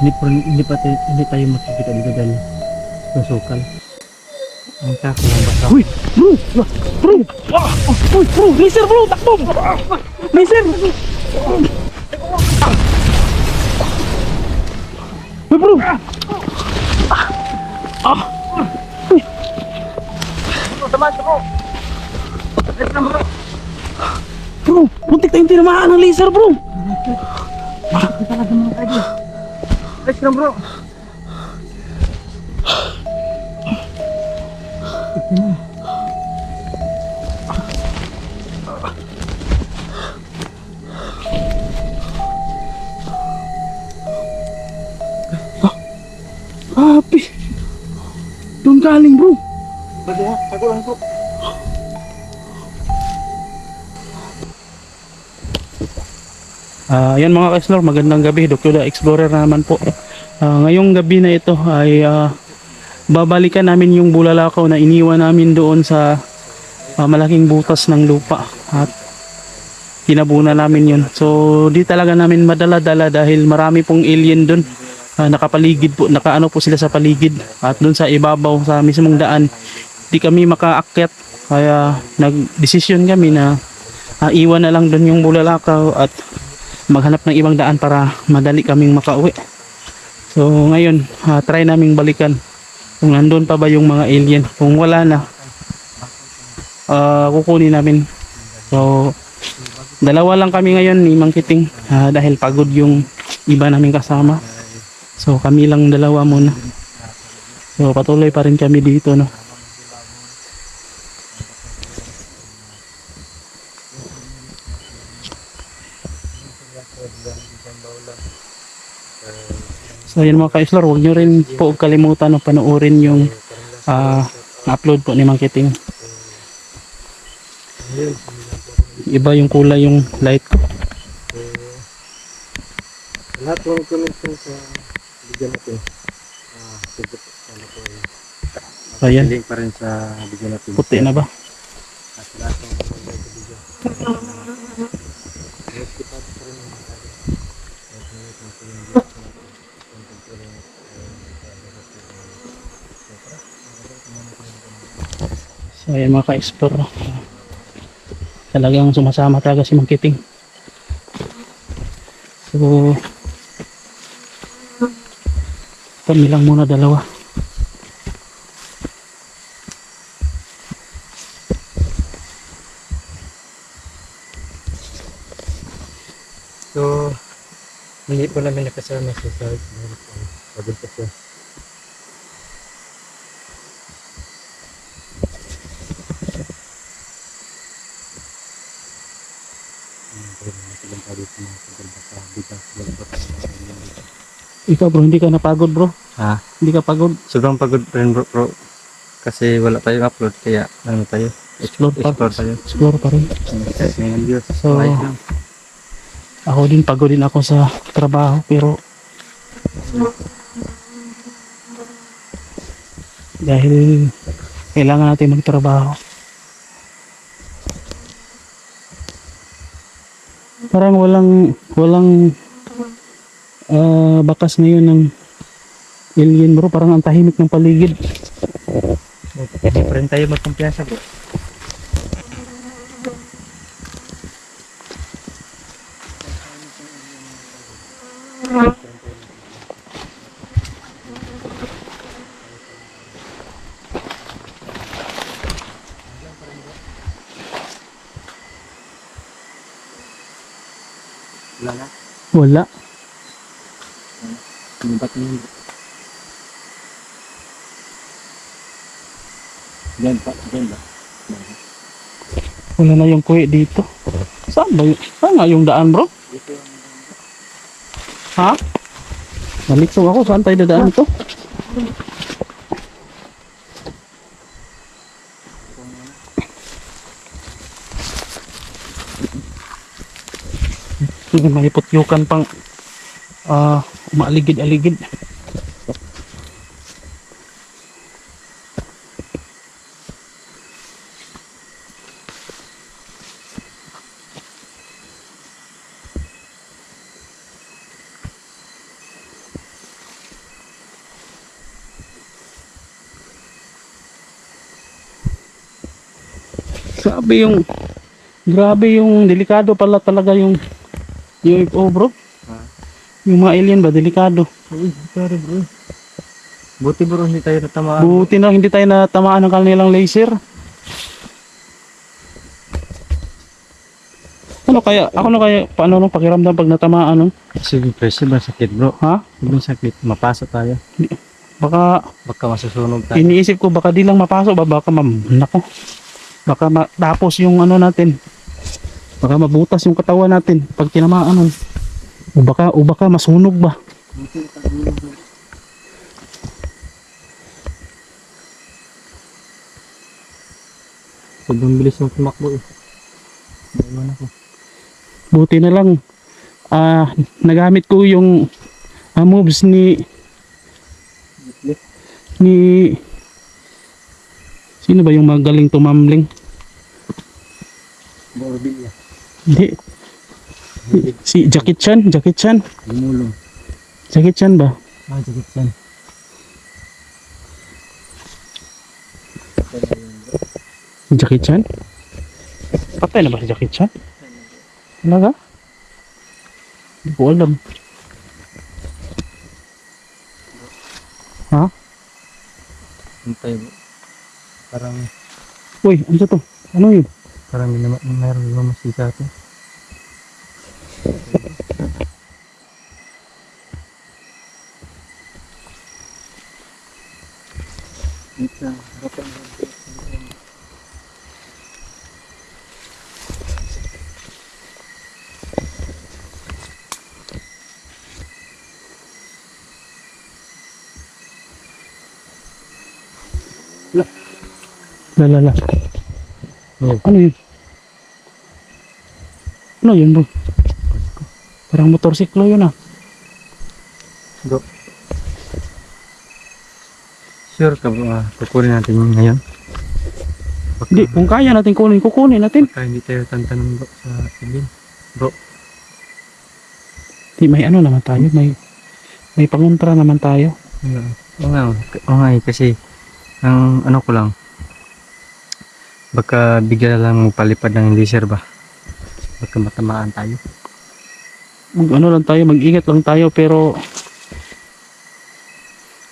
Hindi, pa, hindi, pa, hindi tayo makikita dito dahil nasukal. Ang kako ng basa. Uy! Bro! Bro! Uy! Bro! Laser bro! Takbo! Laser! Uy bro! Ah! Uy! Bro! Muntik tayong tinamaan ng laser bro! Ayos lang bro. Happy! Doon galing bro! Pwede ha, tago lang po. Ah, yan mga ka-explore, magandang gabi. The Explorer na naman po. Ah, ngayong gabi na ito ay ah, babalikan namin yung bulalakaw na iniwan namin doon sa ah, malaking butas ng lupa at tinabuna namin yun. So di talaga namin madala-dala dahil marami pong alien doon. Ah, nakapaligid po, nakaano po sila sa paligid at doon sa ibabaw sa mismong daan di kami makaakyat kaya nagdesisyon kami na ah, iwan na lang doon yung bulalakaw at maghanap ng ibang daan para madali kaming makauwi. So ngayon, ah, try naming balikan kung nandun pa ba yung mga alien. Kung wala na, ah, kukunin namin. So, dalawa lang kami ngayon ni Mang Kiting ah, dahil pagod yung iba naming kasama. So kami lang dalawa muna. So patuloy pa rin kami dito no. So yun mga ka-explore, huwag nyo rin po kalimutan na panoorin yung ah, upload po ni Mang Kiting. Iba yung kulay yung light ko. Lahat ng connection sa bigyan natin. Ah, ano po eh. Ayan, Link pa rin sa bigyan natin. puti na ba? At lahat ng connection sa bigyan. So ayan mga ka-explore. no. Talagang sumasama talaga si Mang Kiting. So kami lang muna dalawa. So, hindi po namin nakasama sa South. Dahil po, pagod pa siya. Ikaw bro, hindi ka napagod bro? Ha? Hindi ka pagod? Sobrang pagod rin bro, bro. Kasi wala tayong upload kaya ano tayo? Explore pa, Explore tayo. explore pa rin. So, ako din pagod din ako sa trabaho pero dahil kailangan natin magtrabaho. Parang walang walang ah, bakas ngayon ng alien bro, parang ang tahimik ng paligid. Hindi pa rin tayo magkumpiyansa bro. Wala na. Wala. Ba't mo Diyan pa, diyan ba? Wala na yung kuwi dito. Saan ba yun? Saan nga yung daan bro? Ha? Nalito ako. Saan tayo dadaan ito? Hindi may putyukan pang ah, uh, umaaligid-aligid. Sabi yung grabe yung delikado pala talaga yung UFO bro. Ha? Yung mga alien ba delikado. Uy, sorry bro. Buti bro, hindi tayo natamaan. Buti na hindi tayo natamaan ng kanilang laser. Ano kaya, ako na kaya, paano nung pakiramdam pag natamaan no? Sige, pre, sobrang sakit bro. Ha? Sobrang sakit. Mapasa tayo. Baka, Baka masusunog tayo. iniisip ko baka di lang mapasok ba, baka mam, nako. Baka matapos yung ano natin. Baka mabutas yung katawan natin pag tinamaan nun. O baka, o baka masunog ba? Sobrang bilis yung tumakbo eh. Naiwan ako. Buti na lang, ah, nagamit ko yung ah, moves ni, ni, sino ba yung magaling tumambling? Borbilya. Hindi. Si Jackie Chan, Jackie Chan. Lumulong. Jackie Chan ba? Ah, sakit yan. Jackie Chan? Patay na ba si Jackie Chan? Talaga? Hindi ko alam. Ha? Hintay bro. Parang, Uy, ano to? Ano yun? parang may nama- mayroon lumamasi sa atin. Ito, harapan mo. Lalala. Oh. Ano yun? Ano yun bro? Parang motorsiklo yun ah. Bro. Sure ka ba? Kukunin natin yun ngayon? Baka, Hindi, kung kaya natin kunin, kukunin natin. baka hindi tayo tantanong bro sa ilin. Bro, Di, may ano naman tayo, may may pangontra naman tayo. Oo nga, oo nga eh, kasi ang ano ko lang baka bigla lang magpalipad ng laser ba baka matamaan tayo Mag ano lang tayo, mag-ingat lang tayo pero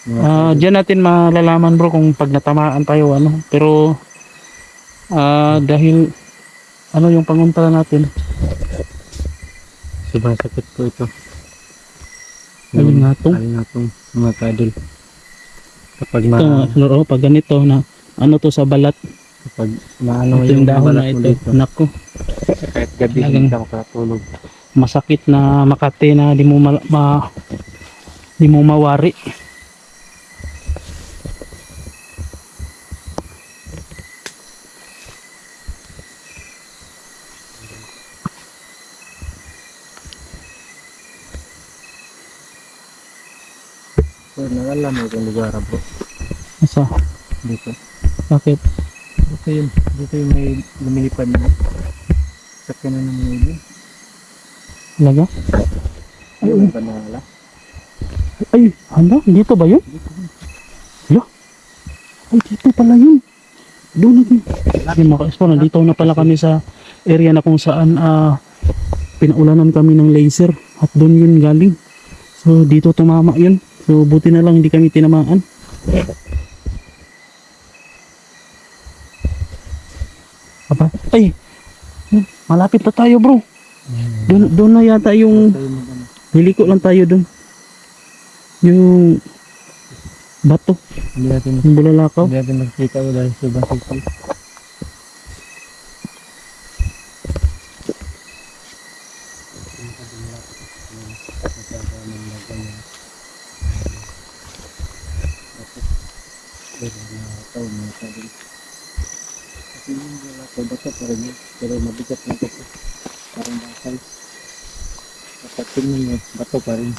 ah diyan natin malalaman bro kung pag natamaan tayo ano. Pero ah dahil ano yung pangontra natin, sobrang sakit ko ito. Alin nga to? alin nga tong mga kadol. Kapag ito ma ano, oh, pag ganito na ano to sa balat, kapag maano ito yung dahon na ito. dito, Nako, kahit gabi hindi ka makatulog masakit na makati na di mo ma, ma di mo mawari. so nalala mo itong lugar bro Asa? dito Bakit? dito yun dito yung may lumilipad na sa kanan ng mga Talaga? Ay, Ay, banala. Ay, ano? Dito ba yun? Yo. Ay, dito pala yun. Doon natin. Ay, mga ka-expo, nandito na pala kami sa area na kung saan ah pinaulanan kami ng laser at doon yun galing. So, dito tumama yun. So, buti na lang hindi kami tinamaan. Aba, ay, malapit na tayo bro. Doon, doon na yata yung Liliko lang tayo dun. Yung bato, Hindi natin yung bulalakaw. Hindi natin magkita ko dahil sobrang sakit. Kasi yung wala ko bato pa rin yun. Pero mabigat na kasi. Parang bakal. Kapag tingin mo, bato pa rin.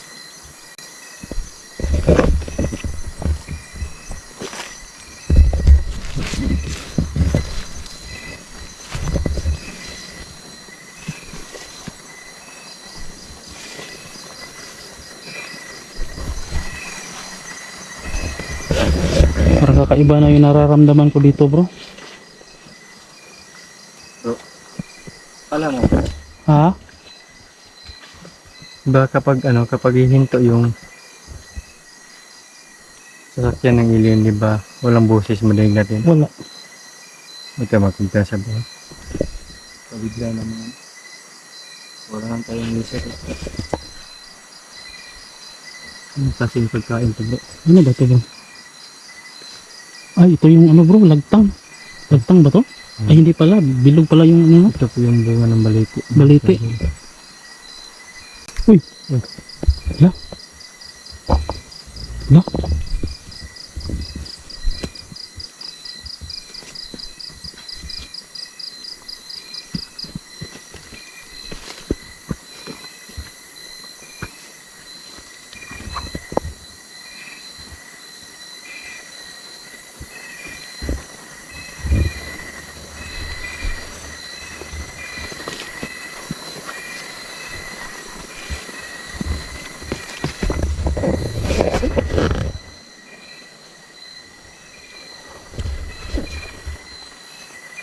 Parang kakaiba na yung nararamdaman ko dito bro. alam mo, Ha? Ba kapag ano, kapag hihinto yung sasakyan ng alien, di ba, walang boses madinig natin. Wala. Hindi ka makita sa buhay. Pabigla naman. Wala nang tayong laser. Ang klaseng pagkain to bro. Ano ba ito bro? Ay, ito yung ano bro, lagtang. Lagtang ba to? Ay, hindi pala. Bilog pala yung ano. Ito po yung bunga ng baliti. Baliti. Uy. Hala.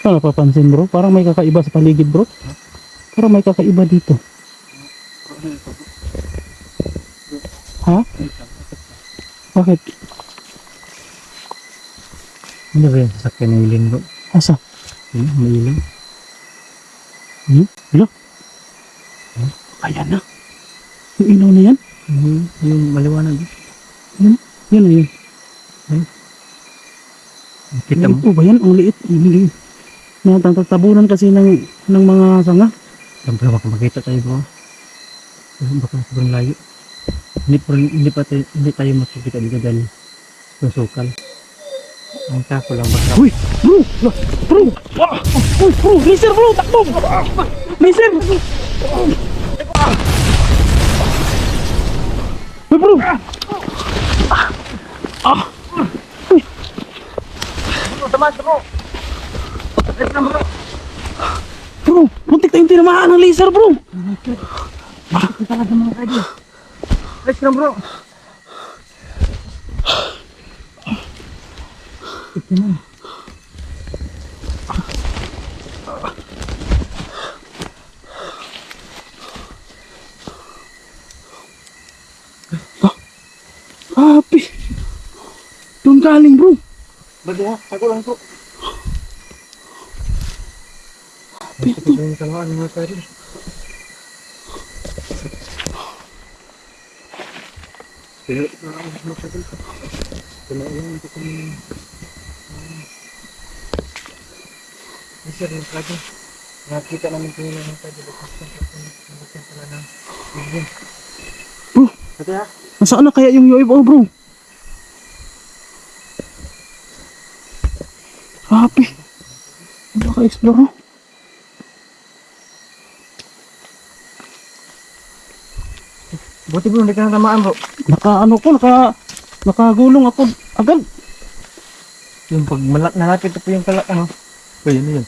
Ano napapansin bro? Parang may kakaiba sa paligid bro. Parang may kakaiba dito. Ha? Bakit? Ano ba yung sasakyan ng alien bro? Asa? Ano, may ilaw. Hmm? Hala? Ayan na. Yung ilaw na yan? Yung, yung maliwanag. Yan na yun. Kita mo? Ito ba yan? Ang liit. Ang liit. Natatabunan kasi ng, ng mga sanga. Siyempre baka makita tayo. Ayun, Baka sobrang layo. Hindi, pa, hindi, pa tayo, hindi tayo makikita dito dahil yung sukal. Ang tako lang baka Uy! Bro! Bro! Ah! Uy! Bro! Laser bro! Takbo! Laser! Uy bro! Ah! Ah! Uy! Bro! Muntik tayong tinamaan ng laser bro! Let's go bro! Happy! Doon galing bro! Bado ha? Ako lang po. Kalawaan ng mga tayo. Pero na matagal na yung ito kung... Sir, yung plug Nakita namin kung yung mga tayo. Nakita pala ng... Alien. Bro! Ate ha? Nasaan na kaya yung UFO bro? Happy! Baka-explore oh. Buti bro, hindi ka natamaan bro. Naka ano ko, naka nakagulong ako agad. Yung pag malak nalapit po yung kalak ano. Oh, yun yun.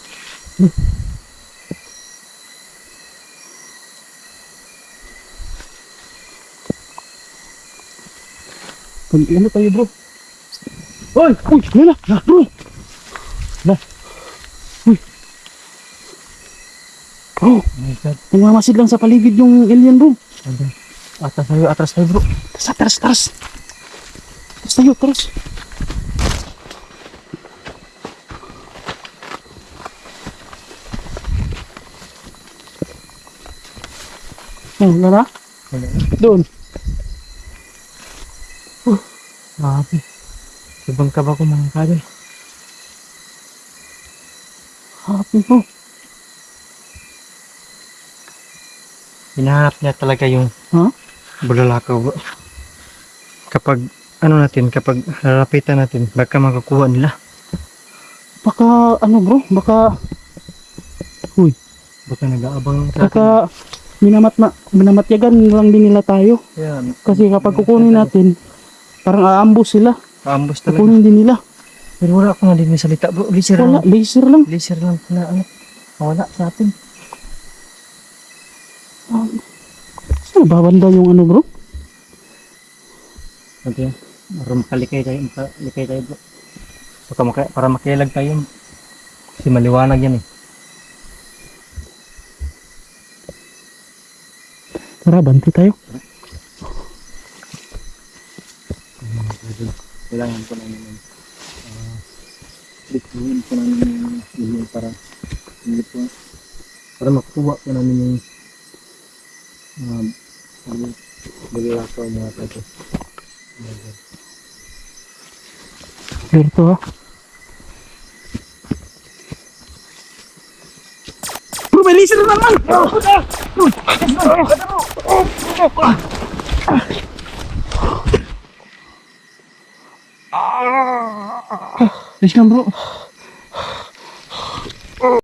Pag ano tayo bro? Oy! Uy! Wala! Na, bro! Na! Uy! Bro! Oh my god. Nangmamasid lang sa paligid yung alien bro. Sabi. Atras tayo, atras tayo bro. Tara, taras, taras! Taras tayo, taras! Oh, wala na? Doon. Grabe. Ibang kaba ko mga kadol. Happy bro. Hinahanap niya talaga yung Ha? Bulalakaw. Kapag ano natin, kapag lalapitan natin, baka makakuha nila. Baka, ano bro, baka, Baka nag-aabang sa baka minamat na, minamatyagan lang din nila tayo. Yan. Kasi kapag kukunin natin, parang aambos sila. Kaambos talaga. Kukunin din nila. Pero wala akong nadinig salita bro. Laser Wala, lang. laser lang. Laser lang na ano. Wala sa atin. Saan babanda yung ano bro? Okay. Para makalikay tayo, makalikay tayo bro. Baka maka, para makilag tayo. Kasi maliwanag yan eh. Tara, bante tayo. Kailangan po namin yung uh, diktuhin po namin yung ilong para hindi po para makuha po namin yung uh, ano, bulilakaw mga tayo. Clear to ha. Bro, may laser na naman! Ayos lang bro.